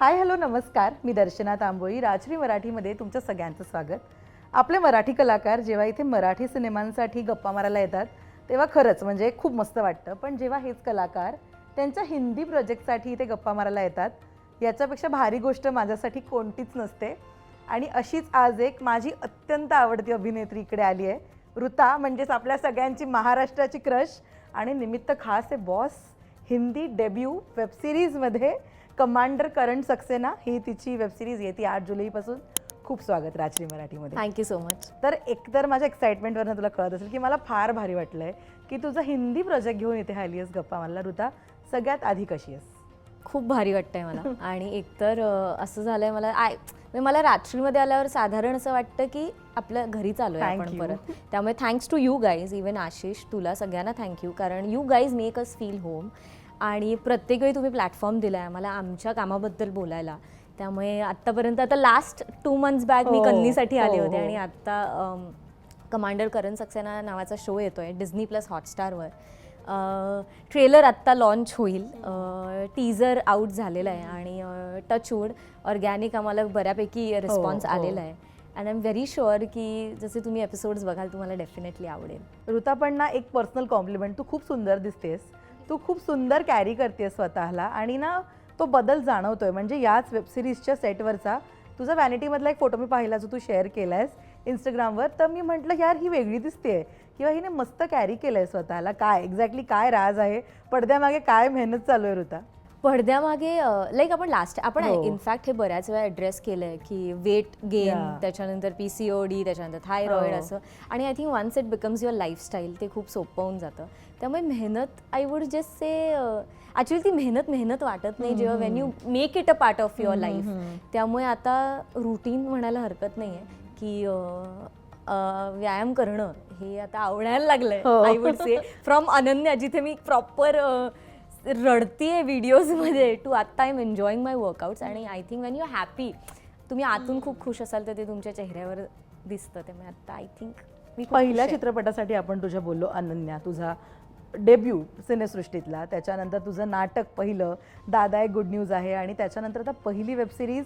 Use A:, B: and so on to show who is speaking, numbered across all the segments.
A: Hi hello नमस्कार. मी दर्शना तांबोळी राजश्री मराठीमध्ये तुमचं सगळ्यांचं स्वागत. आपले मराठी कलाकार जेव्हा इथे मराठी सिनेमांसाठी गप्पा मारायला येतात तेव्हा खरंच म्हणजे खूप मस्त वाटतं. पण जेव्हा हेच कलाकार त्यांच्या हिंदी प्रोजेक्टसाठी इथे गप्पा मारायला येतात याच्यापेक्षा भारी गोष्ट माझ्यासाठी कोणतीच नसते. आणि अशीच आज एक माझी अत्यंत आवडती अभिनेत्री इकडे आली आहे. ऋता म्हणजेच आपल्या सगळ्यांची महाराष्ट्राची क्रश. आणि निमित्त खास आहे बॉस हिंदी डेब्यू वेबसिरीजमध्ये कमांडर करण सक्सेना ही तिची वेबसिरीज येते आठ जुलैपासून. खूप स्वागत राजश्री मराठीमध्ये.
B: थँक्यू सो मच
A: तर एकतर माझ्या एक्साइटमेंटवरनं तुला कळत असेल की मला फार भारी वाटलंय की तुझा हिंदी प्रोजेक्ट घेऊन इथे आली आहेस गप्पा मला ऋता सगळ्यात आधी कशी आहेस?
B: खूप भारी वाटतंय मला. आणि एकतर असं झालंय मला आय म्हणजे मला रात्रीमध्ये आल्यावर साधारण असं वाटतं की आपल्या घरी चालू आहे आपण. परत. त्यामुळे thanks to you guys even Ashish तुला सगळ्यांना थँक्यू कारण you guys make us feel home आणि प्रत्येक वेळी तुम्ही प्लॅटफॉर्म दिला आहे मला आमच्या कामाबद्दल बोलायला. त्यामुळे आत्तापर्यंत आता लास्ट टू मंथ्स बॅक मी
A: हो,
B: कन्नीसाठी आले
A: हो,
B: होते
A: हो.
B: आणि आत्ता कमांडर करण सक्सेना नावाचा शो येतो आहे डिझनी प्लस हॉटस्टारवर ट्रेलर आत्ता लॉन्च होईल. टीजर आउट झालेला आहे आणि टचवूड ऑर्गॅनिक आम्हाला बऱ्यापैकी रिस्पॉन्स. आलेला आहे. And I am very sure की जसे तुम्ही एपिसोड्स बघाल तुम्हाला डेफिनेटली आवडेल.
A: ऋता पण ना एक पर्सनल कॉम्प्लिमेंट तू खूप सुंदर दिसतेस. तू खूप सुंदर कॅरी करते स्वतःला आणि ना तो बदल जाणवतोय. म्हणजे याच वेबसिरीजच्या सेटवरचा तुझा व्हॅनिटीमधला एक फोटो मी पाहिला जो तू शेअर केला आहेस इंस्टाग्रामवर तर मी म्हटलं यार ही वेगळी दिसते किंवा हिने मस्त कॅरी केलंय स्वतःला. काय एक्झॅक्टली काय राज आहे? पडद्यामागे काय मेहनत चालू आहे ऋता?
B: पडद्यामागे लाईक आपण लास्ट आपण
A: हो.
B: इनफॅक्ट हे बऱ्याच वेळा ॲड्रेस केलं आहे की वेट गेन
A: Yeah.
B: त्याच्यानंतर पी सी ओ डी त्याच्यानंतर थायरॉइड
A: हो.
B: असं आणि I think once it becomes your lifestyle ते खूप सोपं होऊन जातं त्यामुळे मेहनत I would just say actually ती मेहनत मेहनत वाटत नाही जेव्हा when you make it a part of your life त्यामुळे आता रुटीन म्हणायला हरकत नाही आहे की अं, अं, व्यायाम करणं हे आता आवडायला लागलंय
A: हो.
B: I would say from Ananya जिथे मी प्रॉपर रडतीये व्हिडिओजमध्ये टू आत्ता I am enjoying my workouts आणि I think when you happy तुम्ही आतून खूप खुश असाल तर ते तुमच्या चेहऱ्यावर दिसतं. त्यामुळे आता आय थिंक मी
A: पहिल्या. चित्रपटासाठी आपण तुझ्या बोललो अनन्या तुझा डेब्यू सिनेसृष्टीतला. त्याच्यानंतर तुझं नाटक पहिलं दादा एक गुड न्यूज आहे आणि त्याच्यानंतर आता पहिली वेबसिरीज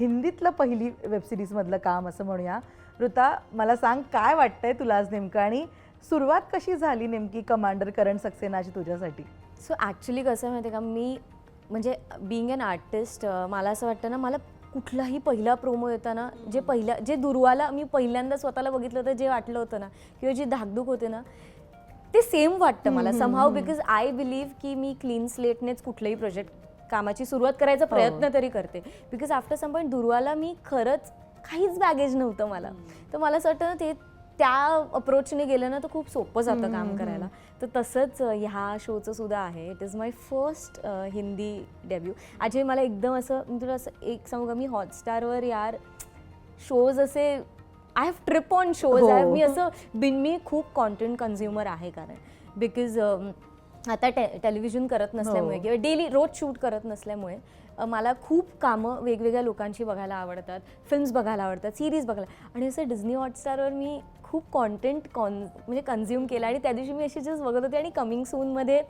A: हिंदीतलं पहिली वेबसिरीजमधलं काम असं म्हणूया. ऋता मला सांग काय वाटतंय तुला आज नेमकं आणि सुरुवात कशी झाली नेमकी कमांडर करण सक्सेनाची तुझ्यासाठी?
B: सो ॲक्च्युली कसं माहिती आहे का? मी म्हणजे बिईंग अन आर्टिस्ट मला असं वाटतं ना मला कुठलाही पहिला प्रोमो येताना जे पहिल्या जे दुर्वाला मी पहिल्यांदा स्वतःला बघितलं होतं जे वाटलं होतं ना किंवा जी धाकधूक होते ना ते सेम वाटतं मला. समहाव बिकॉज आय बिलीव्ह की मी क्लीन स्लेटनेच कुठलंही प्रोजेक्ट कामाची सुरुवात करायचा प्रयत्न तरी करते. बिकॉज आफ्टर सम पॉईंट दुर्वाला मी खरंच काहीच बॅगेज नव्हतं मला. तर मला असं वाटतं ना ते त्या अप्रोचने गेलं ना तर खूप सोपं जातं काम करायला. तर तसंच ह्या शोचं सुद्धा आहे. It is my first Hindi debut actually मला एकदम असं मी तुला असं एक सांगू का? मी हॉटस्टारवर यार शोज असे I have trip on shows. I मी असं बिन मी खूप कॉन्टेंट कन्झ्युमर आहे कारण. बिकॉज आता टे टेलिव्हिजन करत नसल्यामुळे
A: हो.
B: किंवा डेली रोज शूट करत नसल्यामुळे मला खूप कामं वेगवेगळ्या लोकांची बघायला आवडतात फिल्म्स बघायला आवडतात सिरीज बघायला आणि असं डिझनी हॉटस्टारवर मी खूप कॉन्टेंट कॉन म्हणजे कन्झ्युम केलं आणि त्या दिवशी मी अशी जस्ट बघत होते आणि कमिंग सूनमध्ये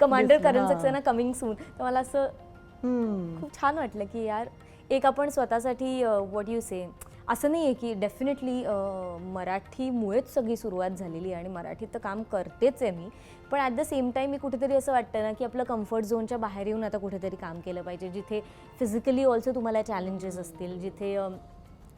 B: कमांडर करण
A: हां.
B: सक्सेना कमिंग सून तर मला असं. खूप छान वाटलं की यार एक आपण स्वतःसाठी वॉट यू से असं नाही आहे की डेफिनेटली मराठीमुळेच सगळी सुरुवात झालेली आहे आणि मराठीत तर काम करतेच आहे मी पण ॲट द सेम टाईम मी कुठेतरी असं वाटतं ना की आपलं कम्फर्ट झोनच्या बाहेर येऊन आता कुठेतरी काम केलं पाहिजे. जिथे फिजिकली ऑल्सो तुम्हाला चॅलेंजेस असतील जिथे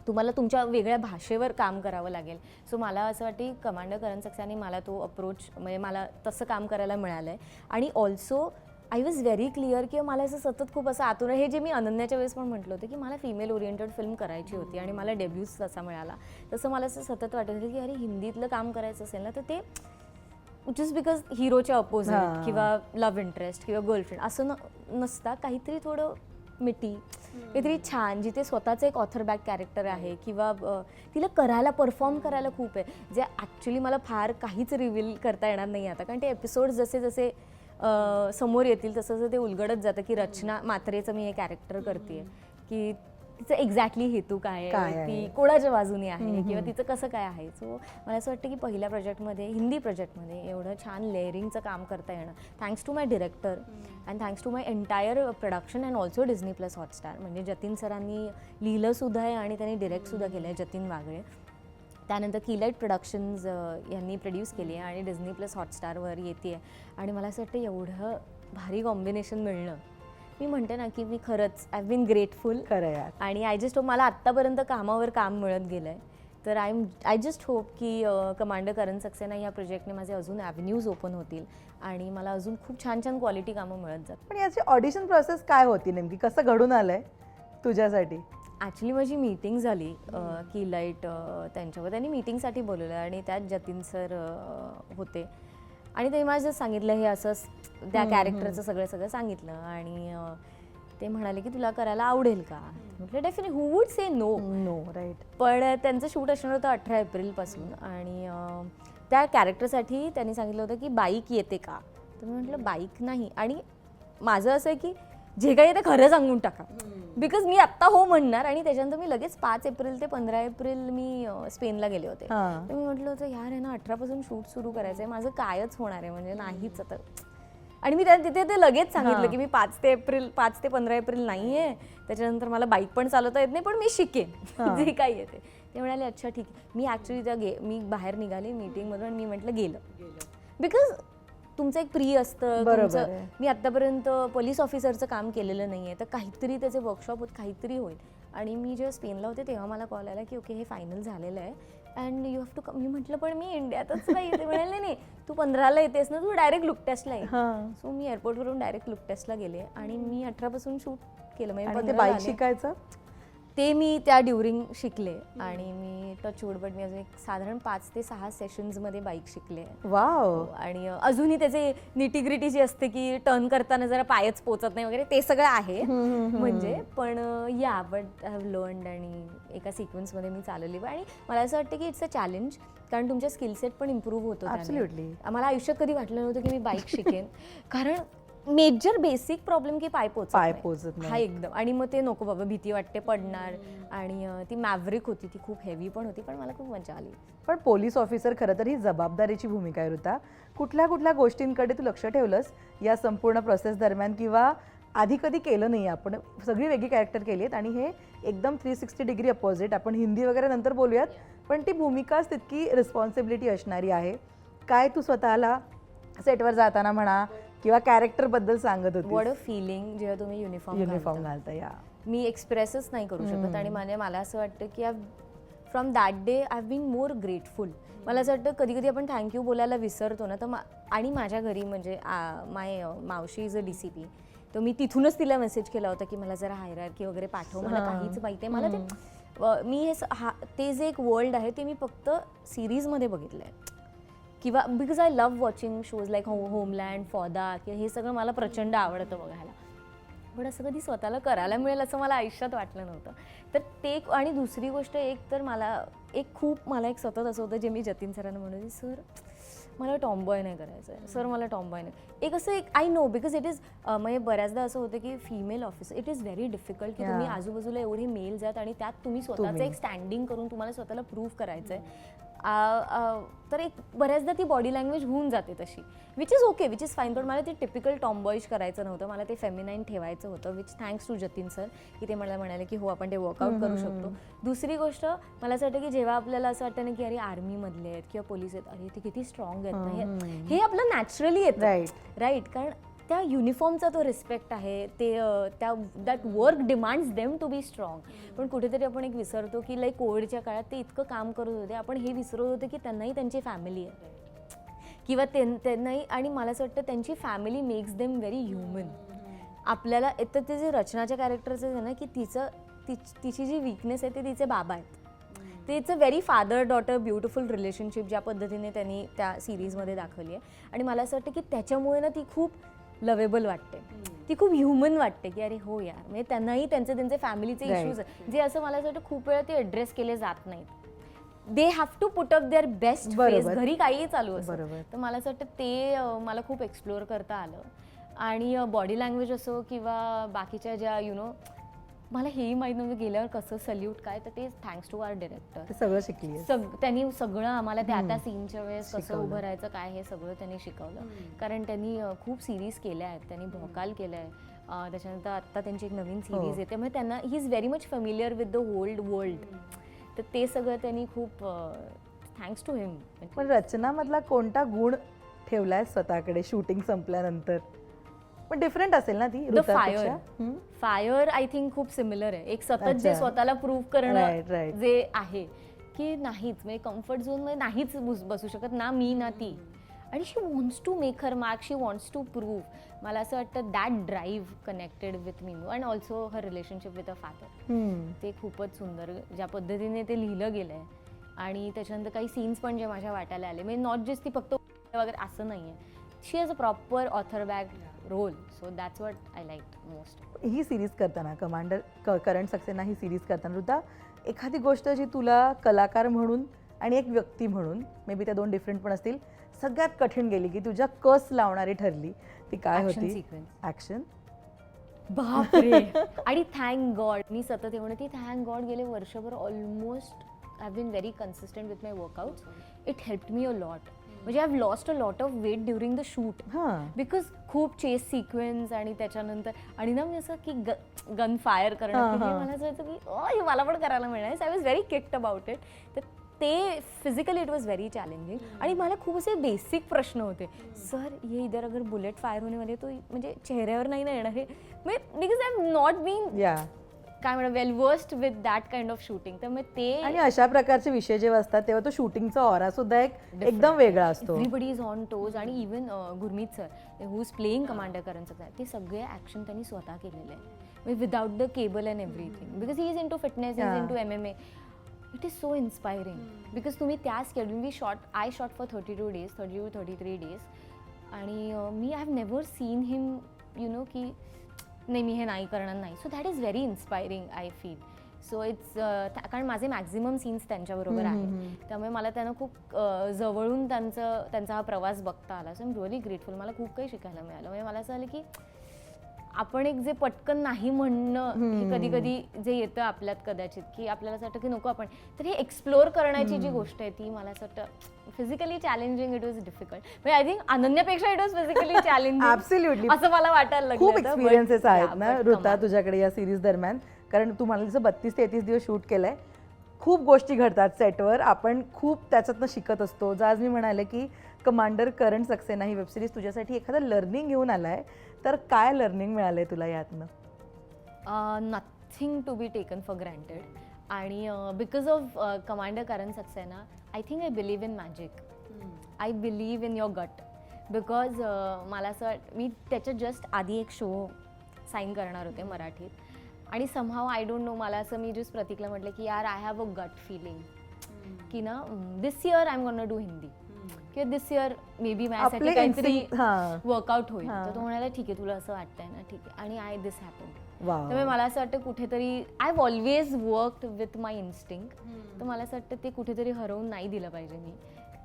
B: तुम्हाला तुमच्या वेगळ्या भाषेवर काम करावं लागेल. सो मला असं वाटते की कमांडर करण सक्सेने मला तो अप्रोच म्हणजे मला तसं काम करायला मिळालं आहे आणि also I was very clear की मला असं सतत खूप असं आतून हे जे मी अनन्याच्या वेळेस पण म्हटलं होतं की मला फिमेल ओरिएंटेड फिल्म करायची होती आणि मला डेब्यूज तसा मिळाला. तसं मला असं सतत वाटत होतं की अरे हिंदीतलं काम करायचं असेल ना तर ते जस्ट बिकॉज हिरोच्या अपोजिट
A: हां.
B: किंवा लव्ह इंटरेस्ट किंवा गर्लफ्रेंड असं न नसता काहीतरी थोडं मिठी काहीतरी छान जिथे स्वतःचं एक ऑथर बॅक कॅरेक्टर आहे किंवा अ, तिला करायला परफॉर्म करायला खूप आहे. जे ॲक्च्युली मला फार काहीच रिव्हील करता येणार नाही आता. कारण ते एपिसोड जसे जसे अ, समोर येतील तसं तसं ते उलगडत जातं की रचना मात्रेचं मी हे कॅरेक्टर करते की तिचं एक्झॅक्टली हेतू काय आहे? ती कोणाच्या बाजूने आहे किंवा. तिचं कसं काय आहे? सो मला असं वाटतं की पहिल्या प्रोजेक्टमध्ये हिंदी प्रोजेक्टमध्ये एवढं छान लेअरिंगचं काम करता येणं. Thanks to my director and thanks to my entire production and also Disney plus Hotstar म्हणजे जतीन सरांनी लिहिलं सुद्धा आहे आणि त्यांनी डिरेक्टसुद्धा केलं आहे जतीन वागळे. त्यानंतर किलाईट प्रोडक्शन्स यांनी प्रोड्यूस केली आहे आणि डिझनी प्लस हॉटस्टारवर येते आहे आणि मला असं वाटतं एवढं भारी कॉम्बिनेशन मिळणं मी म्हणते ना की मी खरंच आय बीन ग्रेटफुल
A: खरं यार
B: आणि आय जस्ट होप मला आत्तापर्यंत कामावर काम मिळत गेलं आहे तर I am I just hope की कमांडर करण सक्सेना या प्रोजेक्टने माझे अजून ॲव्हेन्यूज ओपन होतील आणि मला अजून खूप छान छान क्वालिटी कामं मिळत जातात
A: पण याची ऑडिशन प्रोसेस काय होती नेमकी? कसं घडून आलंय तुझ्यासाठी?
B: ॲक्च्युली माझी मीटिंग झाली की लाइट त्यांच्यावर. त्यांनी मीटिंगसाठी बोलवलं आणि त्यात जतीन सर होते. आणि मला just सांगितलं हे असं स- त्या कॅरेक्टरचं सगळं सगळं सांगितलं आणि ते म्हणाले की तुला करायला आवडेल का? म्हटलं definite who would say no
A: no right
B: पण त्यांचं शूट असणार होतं अठरा एप्रिलपासून आणि त्या कॅरेक्टरसाठी त्यांनी सांगितलं होतं की बाईक येते का? तर मी म्हटलं बाईक नाही. आणि माझं असं आहे की जे काही ते खरं सांगून टाका. बिकॉज मी आत्ता हो म्हणणार आणि त्याच्यानंतर मी लगेच पाच एप्रिल ते पंधरा एप्रिल मी स्पेनला गेले होते. तर मी म्हटलं होतं यार आहे ना अठरापासून शूट सुरू करायचं आहे माझं कायच होणार आहे म्हणजे नाहीच आता. आणि मी त्या तिथे ते लगेच सांगितलं. की मी पाच ते एप्रिल पाच ते पंधरा एप्रिल नाही आहे त्याच्यानंतर मला बाईक पण चालवता येत नाही पण मी शिकेन. जे काही येते ते. म्हणाले अच्छा ठीक आहे. मी ॲक्च्युली त्या गे मी बाहेर निघाले मीटिंगमधून आणि मी म्हटलं गेलं. बिकॉज तुमचं एक प्री असतं
A: बरोबर
B: तुमचं-
A: आहे.
B: मी आत्तापर्यंत पोलीस ऑफिसरचं काम केलेलं नाही आहे तर काहीतरी त्याचे वर्कशॉप होत काहीतरी होईल. आणि मी जेव्हा स्पेनला होते तेव्हा मला कॉल आला की ओके हे फायनल झालेलं आहे. And you have to come मी म्हटलं पण मी इंडियातच नाही ते म्हणाले नाही तू पंधराला येतेस ना तू डायरेक्ट लुक टेस्टला ये.
A: हां.
B: सो मी एअरपोर्टवरून डायरेक्ट लुक टेस्टला गेले. आणि मी अठरापासून शूट केलं. म्हणजे
A: आणि ते
B: 15
A: बाईक. शिकायचं?
B: ते मी त्या ड्युरिंग शिकले आणि मी टचवूड बट मी अजून एक साधारण पाच ते सहा सेशन्समध्ये बाईक शिकले.
A: वाव.
B: आणि अजूनही त्याचे निटीग्रिटी जी असते की टर्न करताना जरा पायच पोचत नाही वगैरे ते सगळं आहे. म्हणजे पण या बट आय हॅव लर्न आणि एका सिक्वेन्समध्ये मी चालवली. आणि मला असं वाटतं की इट्स अ चॅलेंज कारण तुमच्या स्किल सेट पण इम्प्रूव्ह होतो. मला आयुष्यात कधी वाटलं नव्हतं की मी बाईक शिकेन. कारण मेजर बेसिक प्रॉब्लेम की पाय पोचत
A: पाय. पोचत.
B: हा एकदम. आणि मग ते नको बाबा भीती वाटते पडणार. आणि अं, ती मॅव्रिक होती ती खूप हेवी पण होती पण मला खूप मजा आली.
A: पण पोलीस ऑफिसर खरं तर ही जबाबदारीची भूमिका आहे ऋता. कुठल्या कुठल्या गोष्टींकडे तू लक्ष ठेवलंस या संपूर्ण प्रोसेस दरम्यान किंवा आधी कधी केलं नाही? आपण सगळी वेगळी कॅरेक्टर केली आहेत आणि हे एकदम थ्री सिक्स्टी डिग्री अपोजिट आपण हिंदी वगैरे नंतर बोलूयात पण ती भूमिकाच तितकी रिस्पॉन्सिबिलिटी असणारी आहे. काय तू स्वतःला सेटवर जाताना म्हणा किंवा कॅरेक्टरबद्दल सांगत
B: वॉट
A: होती
B: अ फिलिंग जेव्हा तुम्ही युनिफॉर्म
A: युनिफॉर्म घालता. या
B: मी एक्सप्रेसच नाही करू शकत आणि म्हणजे मला असं वाटतं की from that day I have been more grateful मला असं वाटतं कधी कधी आपण थँक्यू बोलायला विसरतो ना तर मा आणि माझ्या घरी म्हणजे माय मावशी is a D C P तर मी तिथूनच तिला मेसेज केला होता की मला जरा हायरार्की वगैरे पाठव मला. काहीच माहिती आहे मला ते मी हे हा ते जे एक वर्ल्ड आहे ते मी फक्त सिरीजमध्ये बघितलं आहे किंवा because I love watching shows like हो होमलँड फॉदा किंवा हे सगळं मला प्रचंड आवडतं बघायला. पण असं कधी स्वतःला करायला मिळेल असं मला आयुष्यात वाटलं नव्हतं. तर ते आणि दुसरी गोष्ट एक तर मला एक खूप मला एक सतत असं होतं जे मी जतीन सरांना म्हणत सर मला टॉम्बॉय नाही करायचं आहे. सर मला टॉम्बॉय नाही. एक असं एक I know because it is म्हणजे बऱ्याचदा असं होतं की female officer it is very difficult की. तुम्ही आजूबाजूला एवढे मेल्स आहेत आणि त्यात तुम्ही स्वतःचं. एक स्टँडिंग करून तुम्हाला स्वतःला प्रूव्ह करायचं आहे तर एक बऱ्याचदा ती बॉडी लँग्वेज होऊन जाते तशी. Which is okay which is fine पण मला ते टिपिकल टॉम्बॉईश करायचं नव्हतं. मला ते फेमिनाईन ठेवायचं होतं which thanks to Jatin sir की ते मला म्हणाले की हो आपण ते वर्कआउट करू शकतो. दुसरी गोष्ट मला असं वाटतं की जेव्हा आपल्याला असं वाटतं ना की अरे आर्मीमधले आहेत किंवा पोलीस आहेत अरे ते किती स्ट्रॉंग आहेत. हे- हे आपलं नॅचरली येतं.
A: राईट
B: राईट कारण त्या युनिफॉर्मचा तो रिस्पेक्ट आहे. ते त्या that work demands them to be strong पण कुठेतरी आपण एक विसरतो की लाईक कोविडच्या काळात ते इतकं काम करत होते. आपण हे विसरत होतो की त्यांनाही त्यांची फॅमिली आहे. किंवा त्यां- त्यांनाही आणि मला असं वाटतं त्यांची family makes them very human आपल्याला तर ते जे रचनाच्या कॅरेक्टरचं आहे ना की तिचं तिच तिची जी वीकनेस आहे ते तिचे बाबा आहेत. ते it's a very father daughter beautiful relationship ज्या पद्धतीने त्यांनी त्या सिरीजमध्ये दाखवली आहे. आणि मला असं वाटतं की त्याच्यामुळे ना ती खूप लवेबल वाटते ती खूप ह्युमन वाटते की अरे हो यार म्हणजे त्यांनाही त्यांचे त्यांचे फॅमिलीचे. इश्यूज जे असं मला असं वाटतं खूप वेळा ते ॲड्रेस केले जात नाहीत they have to put up their best face. घरी काहीही चालू असतं
A: बरोबर.
B: तर मला असं वाटतं ते अं, मला खूप एक्सप्लोअर करता आलं आणि बॉडी लँग्वेज असो किंवा बाकीच्या ज्या यु नो मला हेही माहीत नव्हतं गेल्यावर कसं सल्यूट काय तर ते थँक्स टू आर डिरेक्टर
A: ते सगळं शिकली
B: सग त्यांनी सगळं आम्हाला त्या त्या सीनच्या वेळेस कसं. उभं राहायचं काय हे सगळं त्यांनी शिकवलं. कारण त्यांनी खूप सिरीज केल्या आहेत त्यांनी भोकाल केलं आहे त्याच्यानंतर आत्ता त्यांची एक नवीन
A: हो.
B: सिरीज येते. त्यामुळे त्यांना he is very much familiar with the old world तर ते सगळं त्यांनी खूप थँक्स टू हिम
A: पण रचनामधला कोणता गुण ठेवलाय स्वतःकडे शूटिंग संपल्यानंतर? पण डिफरंट असेल ना ती
B: the fire? Fire I think खूप सिमिलर आहे. एक सतत जे. स्वतःला प्रूव्ह करणं. जे आहे की नाहीच म्हणजे कम्फर्ट झोनमध्ये नाहीच बस- शकत ना मी ना ती. आणि she wants to make her mark she wants to prove मला असं वाटतं that drive connected with me and also her relationship with a father. ते खूपच सुंदर ज्या पद्धतीने ते लिहिलं गेलं आहे आणि त्याच्यानंतर काही सीन्स पण जे माझ्या वाटायला आले. म्हणजे नॉट जस्ट ती फक्त वगैरे असं नाही आहे she has a proper author back role so that's what I like most
A: he series करताना कमांडर करंट सक्सेना ही सिरीज करताना ऋता एखादी गोष्ट जी तुला कलाकार म्हणून आणि एक व्यक्ती म्हणून मे बी त्या दोन डिफरंट पण असतील सगळ्यात कठीण गेली की तुझ्या कस लावणारी ठरली? ती काय
B: Action
A: होती?
B: sequence.
A: ऍक्शन
B: बापरे! आणि थँक गॉड मी सतत हे म्हणते थँक गॉड गेले वर्षभर almost I been very consistent with my workout it help me a lot म्हणजे I have lost a lot of weight during the shoot
A: हां.
B: बिकॉज खूप चेस सिक्वेन्स आणि त्याच्यानंतर आणि ना म्हणजे असं की गन फायर करणं
A: हां,
B: की हे
A: हां.
B: मला असं की "ओ, हे मला पण करायला मिळणार I was very kicked about it तर ते physically it was very challenging आणि मला खूप असे बेसिक प्रश्न होते. सर ये इधर अगर बुलेट फायर होने वाली है तो म्हणजे चेहऱ्यावर नाही ना येणार हे? Because I am not been काय म्हणा well versed with that kind of shooting तर मग ते
A: आणि अशा प्रकारचे विषय जेव्हा असतात तेव्हा तो शूटिंगचा ऑरा सुद्धा एक एकदम वेगळा असतो.
B: एव्हरीबडी इज ऑन टोज आणि even Gurmeet sir who is playing commander करणचं ते सगळे ॲक्शन त्यांनी स्वतः केलेले आहे without the cable and everything because he is into fitness is. Into M M A it is so inspiring because तुम्ही त्या schedule me shot I shot for thirty two days thirty two thirty three days आणि मी I have never seen him you know की नाही मी हे नाही करणार नाही. So that is very inspiring I feel so it's कारण माझे मॅक्झिमम सीन्स त्यांच्याबरोबर आहेत. त्यामुळे मला त्यांना खूप जवळून त्यांचं त्यांचा हा प्रवास बघता आला. सो एम रिअली ग्रेटफुल मला खूप काही शिकायला मिळालं. म्हणजे मला असं झालं की आपण एक जे पटकन नाही म्हणणं हे कधी कधी जे येतं आपल्यात कदाचित की आपल्याला असं वाटतं की नको आपण. तर हे एक्सप्लोअर करण्याची जी गोष्ट आहे ती मला असं वाटतं physically challenging it was difficult म्हणजे आय थिंक अनन्यापेक्षा इट वॉज फिजिकली चॅलेंजिंग. असं मला वाटायला लागलं.
A: खूप एक्सपिरियन्सेस आहेत ना ऋता. तुझ्याकडे या सिरीज दरम्यान. कारण तू म्हणाली जसं बत्तीस तेहतीस दिवस शूट केलंय खूप गोष्टी घडतात सेटवर आपण खूप त्याच्यातनं शिकत असतो. जर आज मी म्हणाले की कमांडर करंट सक्सेना ही वेबसिरीज तुझ्यासाठी एखादं लर्निंग घेऊन आलाय. तर काय लर्निंग मिळालंय तुला यातनं?
B: Nothing to be taken for granted आणि because of commander Karan Saxena I think I believe in magic I believe in your gut because मला असं वाट मी त्याच्या जस्ट आधी एक शो साईन करणार होते मराठीत. आणि समहाव आय डोंट नो मला असं मी जस्ट प्रतीकला म्हटलं की यार आय हॅव अ गट फिलिंग की ना this year I am gonna do Hindi किंवा दिस इयर मे बी माझ्यासाठी
A: आपले
B: काहीतरी
A: instinct- हां.
B: वर्कआउट होईल.
A: हां.
B: तर तो म्हणाला ठीक आहे तुला असं वाटतंय ना ठीक आहे. आणि आय दिस हॅपन
A: वा
B: त्यामुळे मला असं वाटतं कुठेतरी I have always worked with my instinct तर मला असं वाटतं ते कुठेतरी हरवून नाही दिलं पाहिजे मी.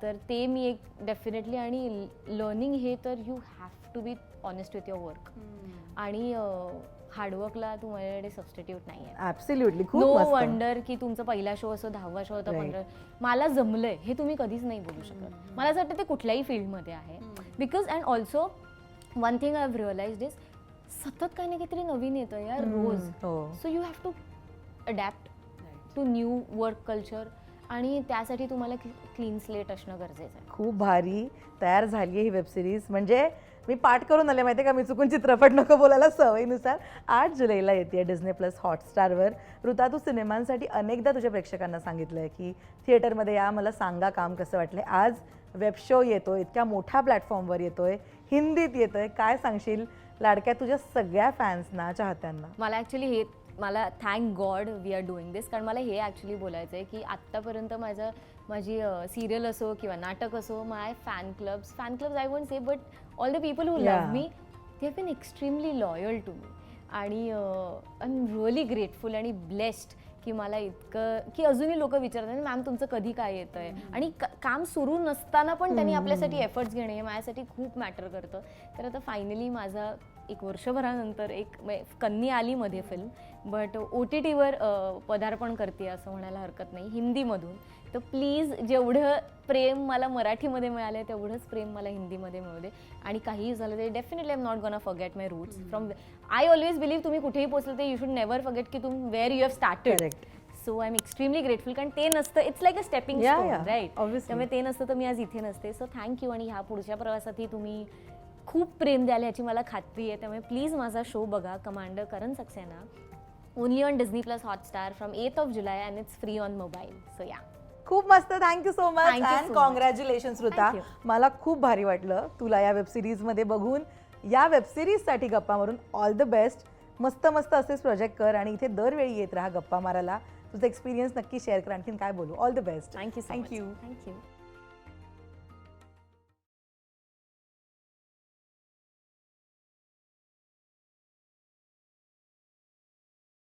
B: तर ते मी एक डेफिनेटली आणि लर्निंग हे तर you have to be honest with your work आणि हार्डवर्कला तुम्हाला सबस्टिट्यूट नाही आहे
A: खूप
B: नो
A: मस्त.
B: वंडर की तुमचा पहिला शो असो दहावा शो होता
A: Right.
B: पंधरा मला जमलंय हे तुम्ही कधीच नाही बोलू शकत. मला असं वाटतं ते कुठल्याही फील्डमध्ये आहे. Because and also one thing I have realise is सतत काही ना काहीतरी नवीन येतं यार रोज.
A: हो.
B: So you have to adapt to new work culture आणि त्यासाठी तुम्हाला क्लीन स्लेट असणं गरजेचं आहे.
A: खूप भारी तयार झाली आहे ही वेबसिरीज म्हणजे मी पाठ करून आले माहिती का? मी चुकून चित्रपट नको बोलायला सवयीनुसार. आठ जुलैला येते डिझने प्लस हॉटस्टारवर ऋता तू सिनेमांसाठी अनेकदा तुझ्या प्रेक्षकांना सांगितलं आहे की थिएटरमध्ये या मला सांगा काम कसं वाटलं आज वेब शो येतो इतक्या मोठ्या प्लॅटफॉर्मवर येतो आहे हिंदीत येतो आहे काय सांगशील लाडक्या तुझ्या सगळ्या फॅन्सना चाहत्यांना?
B: मला ॲक्च्युली हे मला thank God we are doing this कारण मला हे ॲक्च्युली बोलायचं आहे की आत्तापर्यंत माझं माझी सिरियल असो किंवा नाटक असो my fan clubs fan clubs I won't say but all the people who. Love me they have been extremely loyal to me आणि आय एम रिअली ग्रेटफुल आणि ब्लेस्ड की मला इतकं की अजूनही लोक विचारतात मॅम तुमचं कधी काय येतं आहे आणि काम सुरू नसताना पण त्यांनी आपल्यासाठी एफर्ट्स घेणे हे माझ्यासाठी खूप मॅटर करतं. तर आता फायनली माझा एक वर्षभरानंतर एक कन्नी आली मध्ये फिल्म बट ओ टी टीवर पदार्पण करते असं म्हणायला हरकत नाही. हिंदीमधून. तर प्लीज जेवढं प्रेम मला मराठीमध्ये मिळालं तेवढंच प्रेम मला हिंदीमध्ये मिळू दे. आणि काहीही झालं तरी definitely am not gonna forget my roots from I always believe तुम्ही कुठेही पोहोचलं तर यू शुड नेव्हर फॉगेट की तुम्ही where you have started. So I am extremely grateful कारण ते नसतं it's like a stepping right. त्यामुळे ते नसतं तर मी आज इथे नसते. सो थँक्यू आणि ह्या पुढच्या प्रवासातही तुम्ही खूप प्रेम द्याल ह्याची मला खात्री आहे. त्यामुळे प्लीज माझा शो बघा commander Karan Saxena. Only on Disney plus Hotstar from eighth of July and it's free on mobile so या
A: खूप मस्त. Thank you so much
B: Thank you
A: and
B: so much.
A: Congratulation Shruta
B: Thank you.
A: मला खूप भारी वाटलं तुला या वेबसिरीजमध्ये बघून. या वेबसिरीजसाठी गप्पा मारून ऑल द बेस्ट मस्त मस्त असेच प्रोजेक्ट कर आणि इथे दरवेळी येत राहा गप्पा मारायला. तुझा एक्सपिरियन्स नक्की शेअर कर. आणखीन काय बोलू? All the best
B: thank you
A: thank you
B: thank you